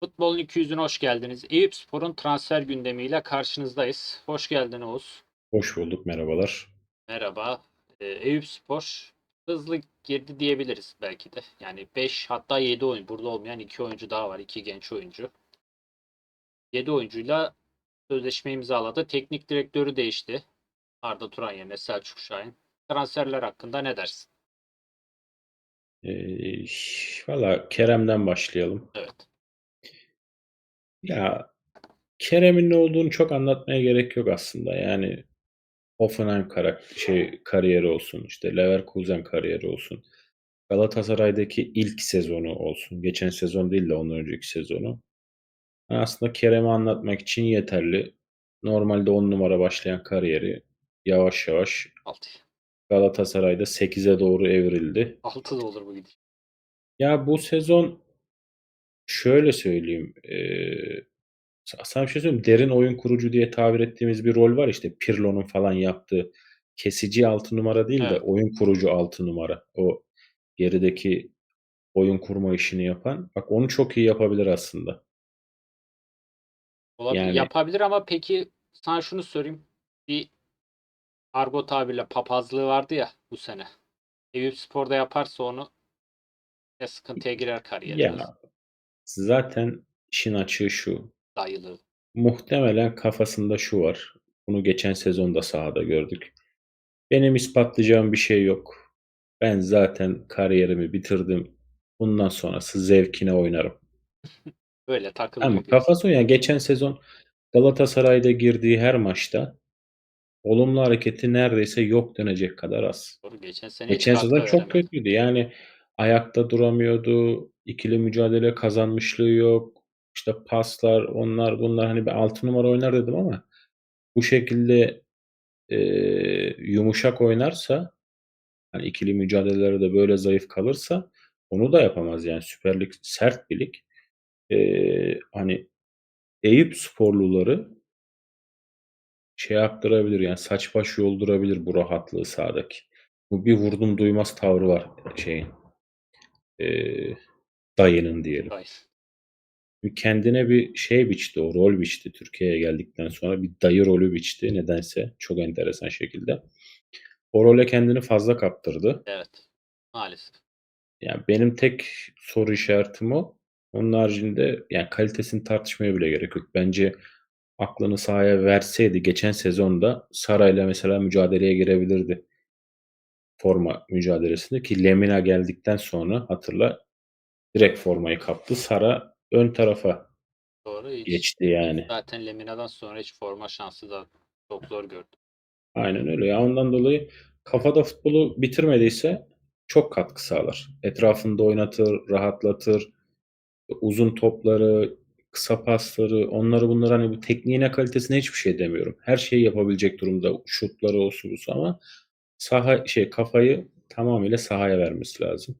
Futbolun 200'üne hoş geldiniz. Eyüpspor'un transfer gündemiyle karşınızdayız. Hoş geldin Oğuz. Hoş bulduk, merhabalar. Merhaba. Ee, Eyüpspor hızlı girdi diyebiliriz belki de. Yani 5 hatta 7 oyun. Burada olmayan 2 oyuncu daha var. 2 genç oyuncu. 7 oyuncuyla sözleşme imzaladı. Teknik direktörü değişti. Arda Turan yerine Selçuk Şahin. Transferler hakkında ne dersin? Ee, valla Kerem'den başlayalım. Evet. Ya Kerem'in ne olduğunu çok anlatmaya gerek yok aslında. Yani Hoffenheim karak şey kariyeri olsun, işte Leverkusen kariyeri olsun. Galatasaray'daki ilk sezonu olsun. Geçen sezon değil de ondan önceki sezonu. Aslında Kerem'i anlatmak için yeterli. Normalde 10 numara başlayan kariyeri yavaş yavaş 6. Galatasaray'da 8'e doğru evrildi. 6 da olur bu gidiş. Ya bu sezon şöyle söyleyeyim. eee, sa- sana bir şey söyleyeyim. Derin oyun kurucu diye tabir ettiğimiz bir rol var işte Pirlo'nun falan yaptığı kesici 6 numara değil de Evet. oyun kurucu 6 numara. O gerideki oyun kurma işini yapan. Bak onu çok iyi yapabilir aslında. Olabilir, Yani yapabilir ama peki sana şunu sorayım. Bir argo tabirle papazlığı vardı ya bu sene. Eyüpspor'da yaparsa onu ne sıkıntıya girer kariyeri. ya zaten işin açığı şu. Dayılığı. Muhtemelen kafasında şu var. Bunu geçen sezonda sahada gördük. Benim ispatlayacağım bir şey yok. Ben zaten kariyerimi bitirdim. Bundan sonrası zevkine oynarım. Böyle takılıyor Ama kafası o yani geçen sezon Galatasaray'da girdiği her maçta olumlu hareketi neredeyse yok denecek kadar az. Doğru, geçen sene Geçen sezon çok kötüydü. Yani ayakta duramıyordu. İkili mücadele kazanmışlığı yok. İşte paslar, onlar bunlar hani ben 6 numara oynar dedim ama bu şekilde eee, yumuşak oynarsa hani ikili mücadelelerde böyle zayıf kalırsa onu da yapamaz yani Süper Lig sert bir lig. Eee, hani Eyüpsporluları şey yaptırabilir yani saç baş yoldurabilir bu rahatlığı sahadaki. Bu bir vurdum duymaz tavrı var şeyin. Eee, dayının diyelim. Vay. Kendine bir şey biçti, o rol biçti Türkiye'ye geldikten sonra bir dayı rolü biçti nedense çok enteresan şekilde. O role kendini fazla kaptırdı. Evet. Maalesef. Yani benim tek soru işaretim o. Onun haricinde yani kalitesini tartışmaya bile gerek yok. Bence aklını sahaya verseydi geçen sezonda Saray'la mesela mücadeleye girebilirdi. Forma mücadelesinde ki Lemina geldikten sonra hatırla direkt formayı kaptı. Sara ön tarafa Doğru. Hiç, geçti yani. zaten Lemina'dan sonra hiç forma şansı da çok zor gördüm. Aynen öyle. Ya ondan dolayı kafada futbolu bitirmediyse çok katkı sağlar. Etrafında oynatır, rahatlatır. Uzun topları, kısa pasları, onları bunları hani bu tekniğine kalitesine hiçbir şey demiyorum. Her şeyi yapabilecek durumda. Şutları olsun ama saha şey kafayı tamamıyla sahaya vermesi lazım.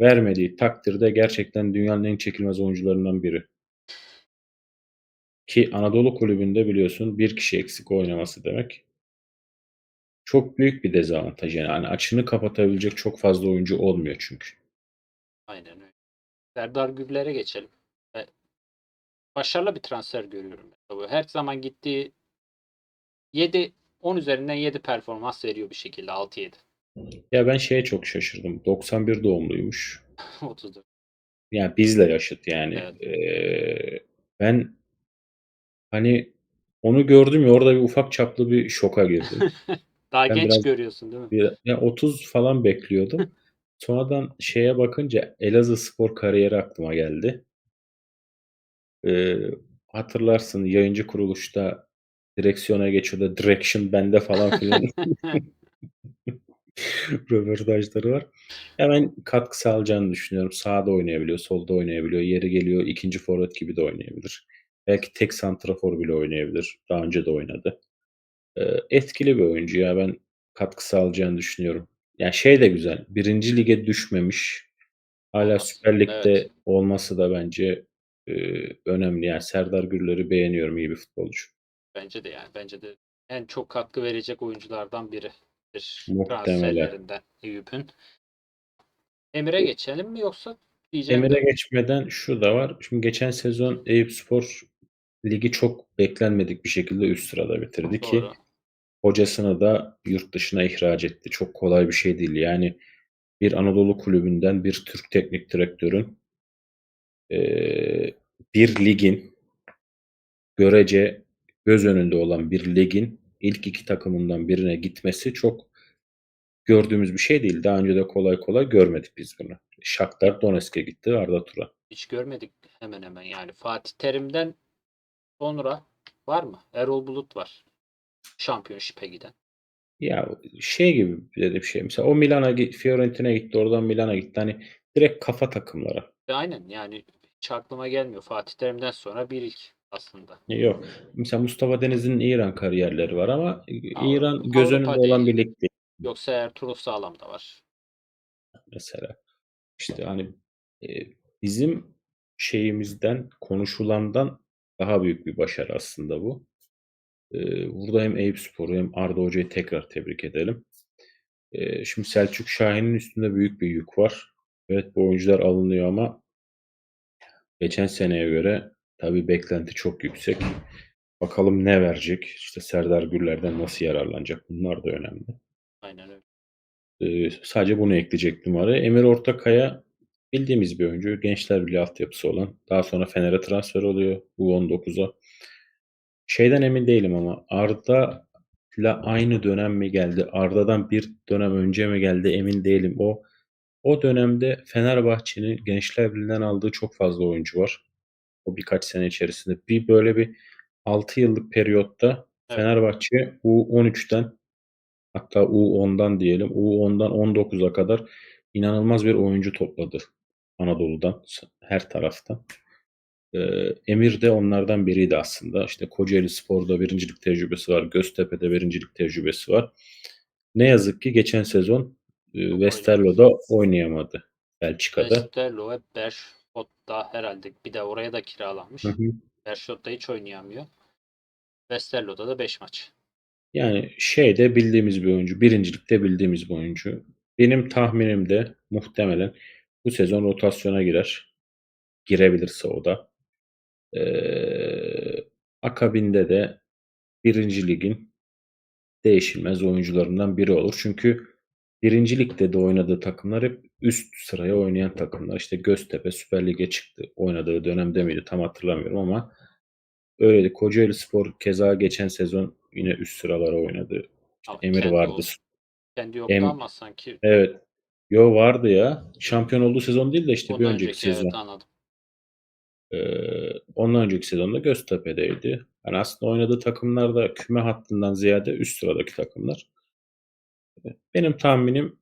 Vermediği takdirde gerçekten dünyanın en çekilmez oyuncularından biri. Ki Anadolu kulübünde biliyorsun bir kişi eksik oynaması demek çok büyük bir dezavantaj yani. Hani açığını kapatabilecek çok fazla oyuncu olmuyor çünkü. Aynen öyle. Serdar Gürler'e geçelim. Ve başarılı bir transfer görüyorum. Her zaman gittiği 7 10 üzerinden 7 performans veriyor bir şekilde 6-7. Ya ben şeye çok şaşırdım. 91 doğumluymuş. 34. Yani bizle yaşıt yani. Evet. Ee, ben hani onu gördüm ya orada bir ufak çaplı bir şoka girdim. Daha Ben genç biraz görüyorsun değil mi? bir, ya 30 falan bekliyordum. Sonradan şeye bakınca Elazığ spor kariyeri aklıma geldi. Ee, hatırlarsın yayıncı kuruluşta direksiyona geçiyordu. Direction bende falan filan röportajları var. Hemen katkı sağlayacağını düşünüyorum. Sağda oynayabiliyor, solda oynayabiliyor. Yeri geliyor ikinci forvet gibi de oynayabilir. Belki tek santrafor bile oynayabilir. Daha önce de oynadı. Ee, etkili bir oyuncu ya. Ben katkı sağlayacağını düşünüyorum. Yani şey de güzel. Birinci lige düşmemiş. Hala. Süper Lig'de Evet. olması da bence e, önemli. Yani Serdar Gürler'i beğeniyorum. iyi bir futbolcu. Bence de yani. Bence de en çok katkı verecek oyunculardan biridir. Transferlerinden Eyüp'ün. Emir'e geçelim mi yoksa diyeceğim Emir'e de geçmeden şu da var. Şimdi geçen sezon Eyüpspor ligi çok beklenmedik bir şekilde üst sırada bitirdi ki doğru. hocasını da yurt dışına ihraç etti. Çok kolay bir şey değil. Yani bir Anadolu kulübünden bir Türk teknik direktörün eee, bir ligin görece göz önünde olan bir ligin ilk iki takımından birine gitmesi çok gördüğümüz bir şey değil. Daha önce de kolay kolay görmedik biz bunu. Shakhtar Donetsk'e gitti Arda Turan. Hiç görmedik hemen hemen yani. Fatih Terim'den sonra var mı? Erol Bulut var. Şampiyonşipe giden. Ya şey gibi bir de bir şey. Mesela o Milan'a Fiorentina'ya gitti, oradan Milan'a gitti. Hani direkt kafa takımlara. Ve aynen yani hiç aklıma gelmiyor. Fatih Terim'den sonra bir ilk aslında. Yok. Mesela Mustafa Deniz'in İran kariyerleri var ama Ama İran göz Avrupa önünde olan değil. bir lig değil Yoksa Ertuğrul Sağlam da var. mesela. İşte hani e, bizim şeyimizden, konuşulandan daha büyük bir başarı aslında bu. E, burada hem Eyüpspor'u hem Arda Hoca'yı tekrar tebrik edelim. E, şimdi Selçuk Şahin'in üstünde büyük bir yük var. Evet bu oyuncular alınıyor ama geçen seneye göre tabii beklenti çok yüksek. Bakalım ne verecek? İşte Serdar Gürler'den nasıl yararlanacak? Bunlar da önemli. Aynen öyle. Ee, sadece bunu ekleyecektim araya. Emir Ortakaya bildiğimiz bir oyuncu. Gençler Birliği altyapısı olan. Daha sonra Fener'e transfer oluyor. U19'a. Şeyden emin değilim ama Arda ile aynı dönem mi geldi? Arda'dan bir dönem önce mi geldi? Emin değilim. O o dönemde Fenerbahçe'nin Gençler Birliği'nden aldığı çok fazla oyuncu var. O birkaç sene içerisinde. Bir böyle bir 6 yıllık periyotta Evet. Fenerbahçe U13'ten hatta U10'dan diyelim U10'dan 19'a kadar inanılmaz bir oyuncu topladı Anadolu'dan her taraftan. Ee, Emir de onlardan biriydi aslında. İşte Kocaeli Spor'da birincilik tecrübesi var. Göztepe'de birincilik tecrübesi var. Ne yazık ki geçen sezon e, Westerlo'da oynayamadı Belçika'da. Westerlo ve Bershot da herhalde bir de oraya da kiralanmış. Hı hı. Bershot da hiç oynayamıyor. Westerlo'da da 5 maç. Yani şeyde bildiğimiz bir oyuncu. Birincilikte bildiğimiz bir oyuncu. Benim tahminim de muhtemelen bu sezon rotasyona girer. Girebilirse o da. Ee, akabinde de birinci ligin değişilmez oyuncularından biri olur. Çünkü birinci ligde de oynadığı takımlar hep üst sıraya oynayan takımlar. İşte Göztepe Süper Lig'e çıktı. Oynadığı dönemde miydi tam hatırlamıyorum ama öyleydi. Kocaeli Spor keza geçen sezon yine üst sıralara oynadı. İşte Emir kendi vardı. olsun. Kendi yoktu Em- ama sanki Evet. Yo vardı ya. Şampiyon olduğu sezon değil de işte bir ondan önceki önceki sezon. evet anladım. Ee, ondan önceki sezonda Göztepe'deydi. Yani aslında oynadığı takımlar da küme hattından ziyade üst sıradaki takımlar. Benim tahminim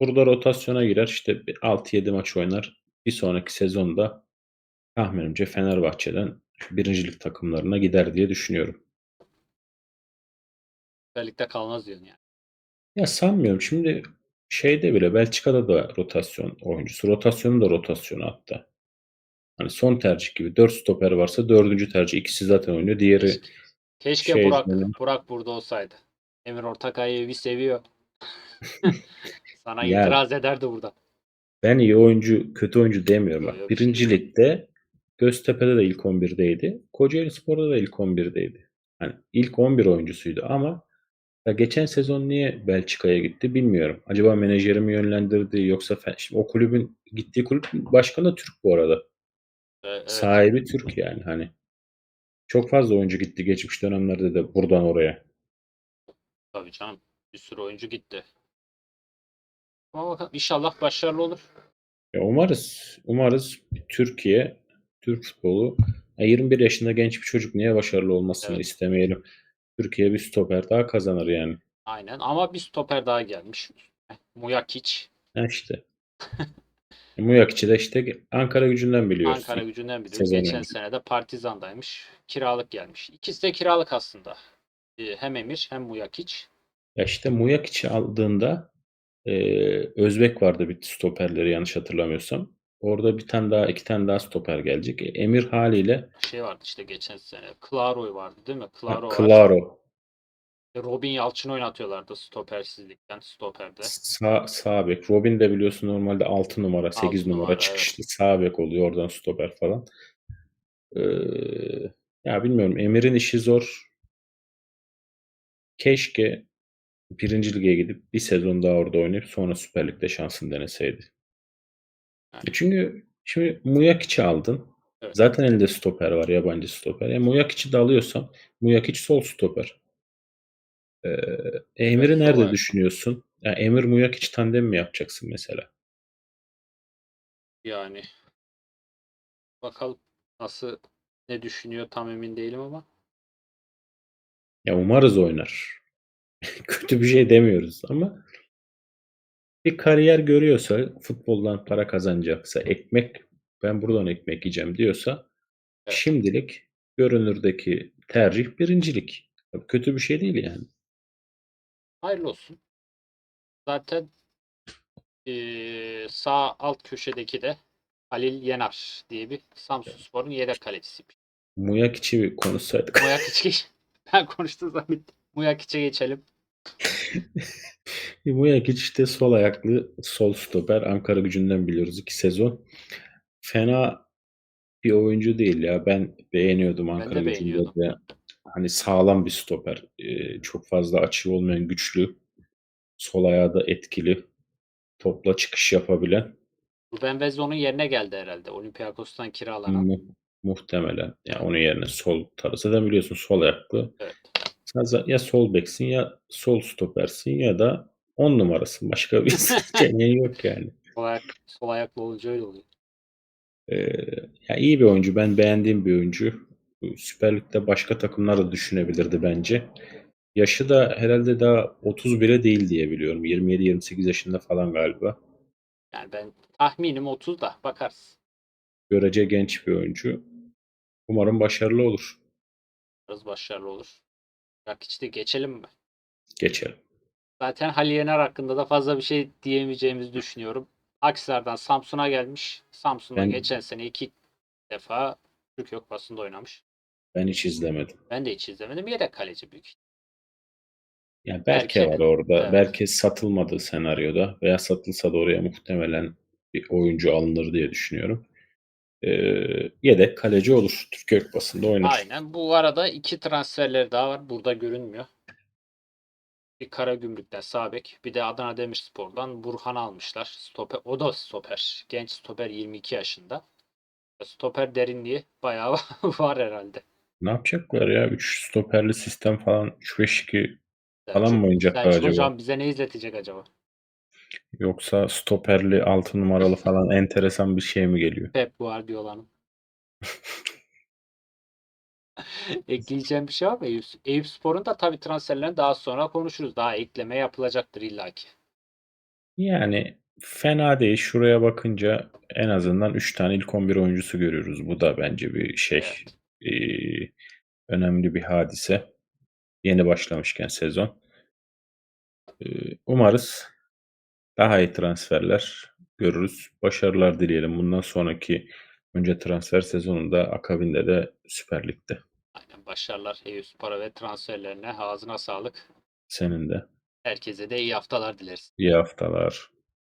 burada rotasyona girer. İşte bir 6-7 maç oynar. Bir sonraki sezonda tahminimce Fenerbahçe'den birincilik takımlarına gider diye düşünüyorum. Özellikle kalmaz diyorsun yani. Ya sanmıyorum. Şimdi şeyde bile Belçika'da da rotasyon oyuncusu. Rotasyonu da rotasyonu hatta. Hani son tercih gibi. 4 stoper varsa dördüncü tercih. ikisi zaten oynuyor. Diğeri Keşke, keşke şey Burak. Burak burada olsaydı. Emir Ortakay'ı bir seviyor. Sana Ya- itiraz ederdi burada. Ben iyi oyuncu, kötü oyuncu demiyorum. Bak, yok, birinci şey- ligde Göztepe'de de ilk 11'deydi. Kocaeli Spor'da da ilk 11'deydi. Hani ilk 11 oyuncusuydu ama ya geçen sezon niye Belçika'ya gitti bilmiyorum. Acaba menajeri mi yönlendirdi yoksa fe- şimdi o kulübün gittiği kulüp başkanı da Türk bu arada. Ee, evet. Sahibi Türk yani hani. Çok fazla oyuncu gitti geçmiş dönemlerde de buradan oraya. Tabii canım. Bir sürü oyuncu gitti. Ama bakalım inşallah başarılı olur. Ya umarız, umarız Türkiye, Türk futbolu ya 21 yaşında genç bir çocuk niye başarılı olmasını Evet. istemeyelim. Türkiye bir stoper daha kazanır yani. Aynen ama bir stoper daha gelmiş. Muyakic. Ha işte. Muyakçı da işte Ankara gücünden biliyorsun. Ankara gücünden biliyoruz. Sezon Geçen önce. sene de Partizan'daymış. Kiralık gelmiş. İkisi de kiralık aslında. Ee, Hem Emir hem Muyakic. Ya işte Muyakçı aldığında e, Özbek vardı bir stoperleri yanlış hatırlamıyorsam. Orada bir tane daha iki tane daha stoper gelecek. E, Emir haliyle Şey vardı işte geçen sene. Claroy vardı değil mi? ha, Claro var. Claro. Robin Yalçın oynatıyorlardı stopersizlikten stoperde. Sağ, sağ bek. Robin de biliyorsun normalde 6 numara, 8 Altı numara, numara, çıkışlı sağ bek oluyor. Oradan stoper falan. Ee, ya bilmiyorum. Emir'in işi zor. Keşke birinci lige gidip bir sezon daha orada oynayıp sonra Süper Lig'de şansını deneseydi. E Çünkü şimdi Muyakic'i aldın. Evet. Zaten elinde stoper var, yabancı stoper. E Muyakic'i de alıyorsan Muyakic sol stoper. Ee, Emir'i Evet, nerede ayak. düşünüyorsun? Ya Emir Muyakic tandem mi yapacaksın mesela? Yani bakalım nasıl ne düşünüyor tam emin değilim ama Ya umarız oynar. Kötü bir şey demiyoruz ama bir kariyer görüyorsa, futboldan para kazanacaksa, ekmek ben buradan ekmek yiyeceğim diyorsa Evet. şimdilik görünürdeki tercih birincilik. Tabii Kötü bir şey değil yani. hayırlı olsun. Zaten eee, sağ alt köşedeki de Halil Yener diye bir Samsunspor'un yedek kalecisiymiş. Muyakic'i bir konuşsaydık. Muyakiç'e ben konuştum zannettim. Muyakiç'e geçelim. Muyakic işte sol ayaklı sol stoper. Ankara gücünden biliyoruz iki sezon. Fena bir oyuncu değil ya. Ben beğeniyordum Ankara de gücünde de. Hani sağlam bir stoper. Ee, çok fazla açığı olmayan güçlü. Sol ayağı da etkili. Topla çıkış yapabilen. Ruben Vezo'nun yerine geldi herhalde. Olympiakos'tan kiralanan. Mu- muhtemelen. Yani onun yerine sol tarafı. Zaten biliyorsun sol ayaklı. Evet. Ya sol beksin ya sol stopersin ya da 10 numarasın. Başka bir seçeneği yok yani. Sol, ayak, sol ayaklı olunca öyle oluyor. Ee, ya iyi bir oyuncu. Ben beğendiğim bir oyuncu. Süper Lig'de başka takımlar da düşünebilirdi bence. Yaşı da herhalde daha 30 bile değil diye biliyorum. 27-28 yaşında falan galiba. Yani ben tahminim 30 da bakarız. Görece genç bir oyuncu. Umarım başarılı olur. Biraz başarılı olur. Rakic'te geçelim mi? Geçelim. Zaten Halil Yener hakkında da fazla bir şey diyemeyeceğimizi düşünüyorum. Aksar'dan Samsun'a gelmiş. Samsun'da Ben- geçen sene iki defa Türkiye Kupası'nda oynamış. Ben hiç izlemedim. Ben de hiç izlemedim. Yedek kaleci büyük. Yani Berke, Berke. var orada. Evet. Berke satılmadı senaryoda veya satılsa da oraya muhtemelen bir oyuncu alınır diye düşünüyorum. Ee, yedek kaleci olur. Türkiye Kupası'nda oynar. Aynen. Bu arada iki transferleri daha var. Burada görünmüyor. Bir Karagümrük'ten Sabek, bir de Adana Demirspor'dan Burhan almışlar. Stoper, o da stoper. Genç stoper 22 yaşında. Stoper derinliği bayağı var herhalde. Ne yapacaklar ya? 3 stoperli sistem falan 3-5-2 falan mı oynayacaklar acaba? Hocam bize ne izletecek acaba? Yoksa stoperli 6 numaralı falan enteresan bir şey mi geliyor? Pep Guardiola'nın. Ekleyeceğim bir şey var mı Eyüp? Eyüp Spor'un da tabii transferlerini daha sonra konuşuruz. Daha ekleme yapılacaktır illaki. Yani fena değil. Şuraya bakınca en azından 3 tane ilk 11 oyuncusu görüyoruz. Bu da bence bir şey. ee, önemli bir hadise. Yeni başlamışken sezon. Ee, umarız daha iyi transferler görürüz. Başarılar dileyelim. Bundan sonraki önce transfer sezonunda akabinde de Süper Lig'de. Aynen başarılar Eyüp ve transferlerine. Ağzına sağlık. Senin de Herkese de iyi haftalar dileriz. iyi haftalar.